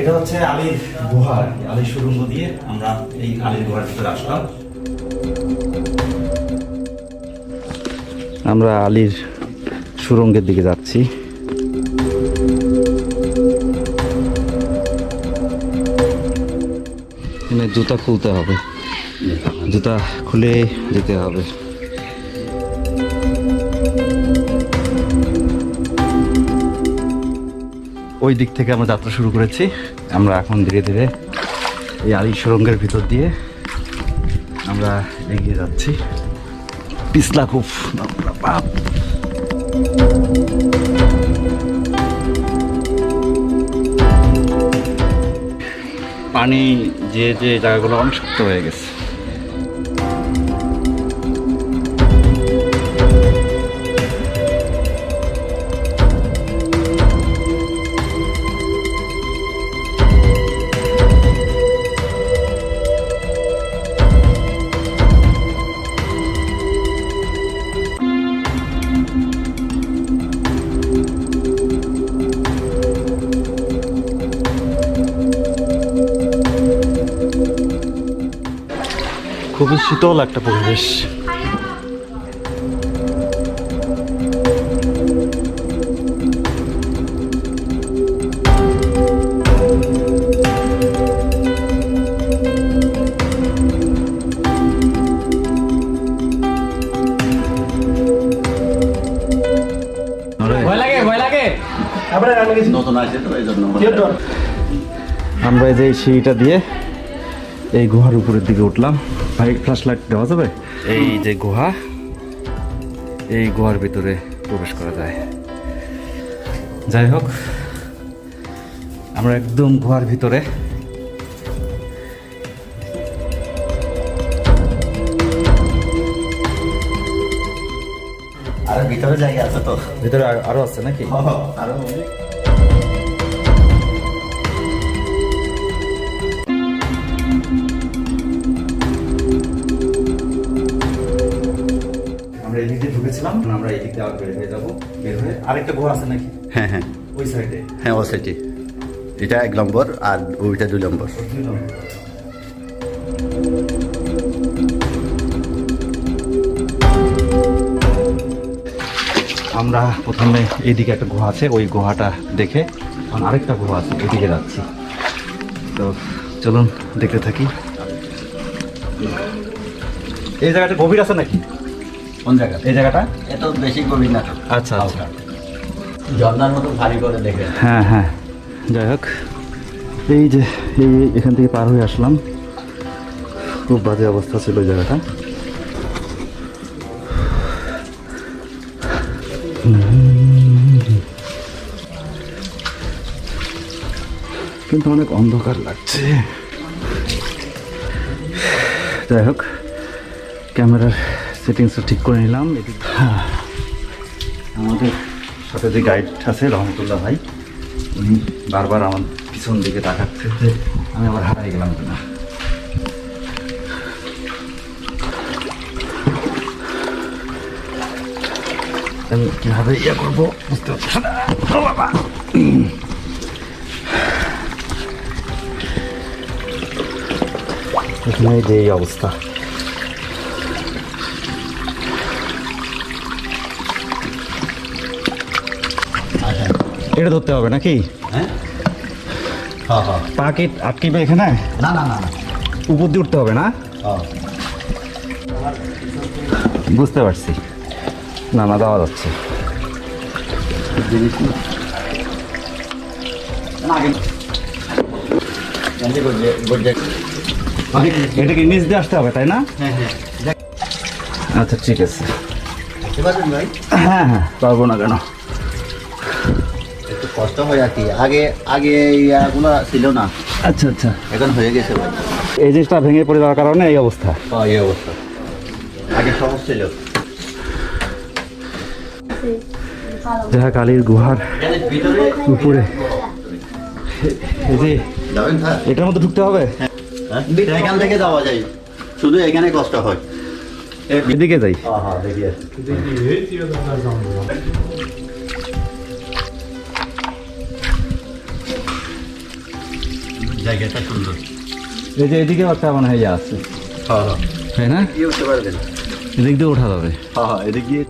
এটা হচ্ছে আলীর গুহা আর কি, আলীর সুরঙ্গ দিয়ে আমরা এই আলীর গুহার ভিতরে আসলাম। আমরা আলীর সুরঙ্গের দিকে যাচ্ছি। জুতা খুলতে হবে। জুতা খুলে যেতে হবে। ওই দিক থেকে আমরা যাত্রা শুরু করেছি। আমরা এখন ধীরে ধীরে এই আলী সুরঙ্গের ভিতর দিয়ে আমরা এগিয়ে যাচ্ছি। পিছলা খুব বাপ পানি যে যে জায়গাগুলো অনেক শক্ত হয়ে গেছে। খুবই শীতল একটা পরিবেশ। ভয় লাগে ভয় লাগে। নতুন আছে তো এই জন্য। আমরা এই যে এই সিঁড়িটা দিয়ে এই গুহার উপরের দিকে উঠলাম। ভাই ফ্ল্যাশ লাইট দেওয়া যাবে? এই যে গুহা এই গুহার ভিতরে প্রবেশ করা যায়। যাই হোক আমরা একদম গুহার ভিতরে। আর ভিতরে জায়গা আছে তো। ভিতরে আরও আছে নাকি? আরও হয়ে যাব বের হয়ে আরেকটা গুহা আছে নাকি? হ্যাঁ হ্যাঁ। ওই সাইডে। হ্যাঁ এটা এক নম্বর আর ওইটা দুই নম্বর। আমরা প্রথমে এইদিকে একটা গুহা আছে ওই গুহাটা দেখে আরেকটা গুহা আছে ওইদিকে যাচ্ছি। তো চলুন দেখতে থাকি। এই জায়গাটা গভীর আছে নাকি? কোন জায়গা? এই জায়গাটা? এত বেশি গভীর না আচ্ছা আচ্ছা। ঝর্নার মতো ভারী করে দেখে। হ্যাঁ হ্যাঁ। যাই হোক এই যে এই এখান থেকে পার হয়ে আসলাম। খুব বাজে অবস্থা ছিল ওই জায়গাটা। কিন্তু অনেক অন্ধকার লাগছে। যাই হোক ক্যামেরার সেটিংসটা ঠিক করে নিলাম। হ্যাঁ। আমাদের সাথে যে গাইড আছে, রহমতুল্লাহ ভাই, উনি বারবার আমার পিছন দিকে তাকাচ্ছে আমি আবার হারাই গেলাম কিনা। আমি কীভাবে ইয়ে করব বুঝতে পারছি না। যে অবস্থা। এটা ধরতে হবে নাকি? হ্যাঁ? হ্যাঁ হ্যাঁ। পা কি আটকিবে এখানে? না না না উপর দিয়ে উঠতে হবে না? হ্যাঁ। বুঝতে পারছি। না না দেওয়া যাচ্ছে। এটা কি নিচ দিয়ে আসতে হবে তাই না? আচ্ছা ঠিক আছে। হ্যাঁ হ্যাঁ পারব না কেন? কষ্ট হয় আর কি আগে আগে ইয়াগুলো ছিল না। আচ্ছা আচ্ছা। এখন হয়ে গেছে ভাই। এই জিনিসটা ভেঙে পড়ে যাওয়ার কারণে এই অবস্থা। হ্যাঁ এই অবস্থা। আগে সহজ ছিল। দেখা কালীর গুহার উপরে। এই যে এটার মধ্যে ঢুকতে হবে? হ্যাঁ এখান থেকে যাওয়া যায়। শুধু এখানে কষ্ট হয়। এদিকে যাই। হ্যাঁ হ্যাঁ দেখি জায়গাটা সুন্দর এই যে এদিকে একটা মনে হয় ইয়ে আছে। হ্যাঁ হ্যাঁ। তাই না? গিয়ে উঠতে পারবেন। এদিক দিয়ে ওঠা যাবে। হ্যাঁ হ্যাঁ এদিক দিয়ে